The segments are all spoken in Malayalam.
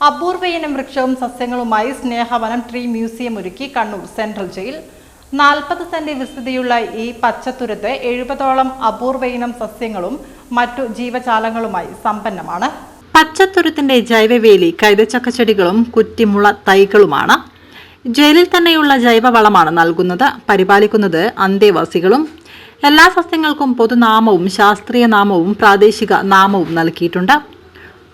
അപൂർവയിനം വൃക്ഷവും സസ്യങ്ങളുമായി സ്നേഹവനം ട്രീ മ്യൂസിയം ഒരുക്കി കണ്ണൂർ സെൻട്രൽ ജയിൽ. നാൽപ്പത് സെന്റ് വിസ്തൃതിയുള്ള ഈ പച്ചത്തുരത്ത് എഴുപതോളം അപൂർവയിനം സസ്യങ്ങളും മറ്റു ജീവജാലങ്ങളുമായി സമ്പന്നമാണ്. പച്ചത്തുരത്തിന്റെ ജൈവവേലി കൈതച്ചക്കച്ചെടികളും കുറ്റിമുള തൈകളുമാണ്. ജയിലിൽ തന്നെയുള്ള ജൈവവളമാണ് നൽകുന്നത്. പരിപാലിക്കുന്നത് അന്തേവാസികളും. എല്ലാ സസ്യങ്ങൾക്കും പൊതുനാമവും ശാസ്ത്രീയ നാമവും പ്രാദേശിക നാമവും നൽകിയിട്ടുണ്ട്.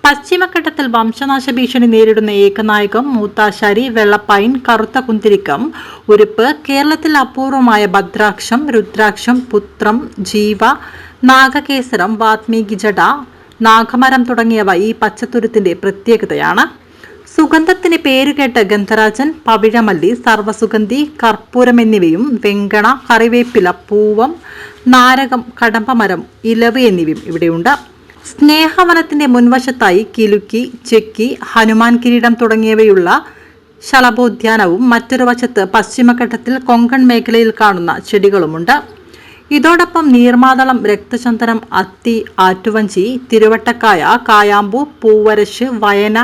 പശ്ചിമഘട്ടത്തിൽ വംശനാശ ഭീഷണി നേരിടുന്ന ഏകനായകം മൂത്താശാരി വെള്ളപ്പൈൻ കറുത്ത കുന്തിരിക്കം ഉരുപ്പ് കേരളത്തിൽ അപൂർവമായ ഭദ്രാക്ഷം രുദ്രാക്ഷം പുത്രം ജീവ നാഗകേസരം വാത്മീകി ജട നാഗമരം തുടങ്ങിയവ ഈ പച്ചത്തുരുത്തിന്റെ പ്രത്യേകതയാണ്. സുഗന്ധത്തിന് പേരുകേട്ട ഗന്ധരാജൻ പവിഴമല്ലി സർവസുഗന്ധി കർപ്പൂരം എന്നിവയും വെങ്കണ കറിവേപ്പില പൂവം നാരകം കടമ്പമരം ഇലവ് എന്നിവയും ഇവിടെയുണ്ട്. സ്നേഹവനത്തിന്റെ മുൻവശത്തായി കിലുക്കി ചെക്കി ഹനുമാൻ കിരീടം തുടങ്ങിയവയുള്ള ശലഭോദ്യാനവും മറ്റൊരു വശത്ത് പശ്ചിമഘട്ടത്തിൽ കൊങ്കൺ മേഖലയിൽ കാണുന്ന ചെടികളുമുണ്ട്. ഇതോടൊപ്പം നീർമാതളം രക്തചന്ദനം അത്തി ആറ്റുവഞ്ചി തിരുവട്ടക്കായ കായാമ്പു പൂവരശ് വയന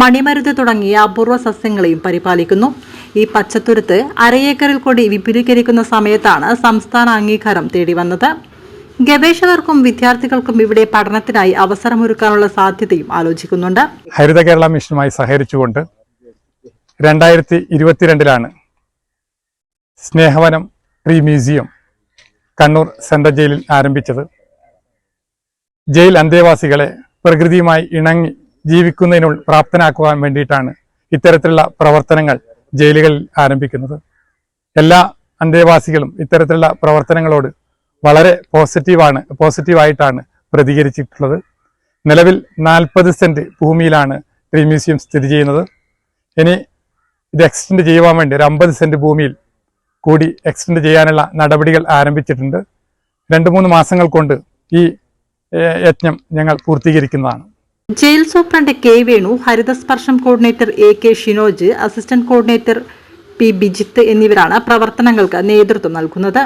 മണിമരുത് തുടങ്ങിയ അപൂർവ സസ്യങ്ങളെയും പരിപാലിക്കുന്നു. ഈ പച്ചത്തുരുത്ത് അരയേക്കറിൽ കൂടി വിപുലീകരിക്കുന്ന സമയത്താണ് സംസ്ഥാന അംഗീകാരം തേടി വന്നത് ഗവേഷകർക്കും വിദ്യാർത്ഥികൾക്കും ഇവിടെ പഠനത്തിനായി അവസരമൊരുക്കാനുള്ള സാധ്യതയും ആലോചിക്കുന്നുണ്ട്. ഹരിത കേരള മിഷനുമായി സഹകരിച്ചുകൊണ്ട് രണ്ടായിരത്തി ഇരുപത്തിരണ്ടിലാണ് സ്നേഹവനം പ്രീ മ്യൂസിയം കണ്ണൂർ സെൻട്രൽ ജയിലിൽ ആരംഭിച്ചത്. ജയിൽ അന്തേവാസികളെ പ്രകൃതിയുമായി ഇണങ്ങി ജീവിക്കുന്നതിനുള്ള പ്രാപ്തനാക്കുവാൻ വേണ്ടിയിട്ടാണ് ഇത്തരത്തിലുള്ള പ്രവർത്തനങ്ങൾ ജയിലുകളിൽ ആരംഭിക്കുന്നത്. എല്ലാ അന്തേവാസികളും ഇത്തരത്തിലുള്ള പ്രവർത്തനങ്ങളോട് വളരെ പോസിറ്റീവാണ് പോസിറ്റീവായിട്ടാണ് പ്രതികരിച്ചിട്ടുള്ളത്. നിലവിൽ നാൽപ്പത് സെന്റ് ഭൂമിയിലാണ് ഡ്രീം മ്യൂസിയം സ്ഥിതി ചെയ്യുന്നത്. ഇനി ഇത് എക്സ്റ്റെൻഡ് ചെയ്യുവാൻ വേണ്ടി ഒരു അമ്പത് സെന്റ് ഭൂമിയിൽ കൂടി എക്സ്റ്റെൻഡ് ചെയ്യാനുള്ള നടപടികൾ ആരംഭിച്ചിട്ടുണ്ട്. രണ്ട് മൂന്ന് മാസങ്ങൾ കൊണ്ട് ഈ യജ്ഞം ഞങ്ങൾ പൂർത്തീകരിക്കുന്നതാണ്. Jail superintendent K Venu Harithasparsham coordinator A K Shinoj assistant coordinator P Bijith എന്നിവരാണ് പ്രവർത്തനങ്ങൾക്ക് നേതൃത്വം നൽകുന്നത്.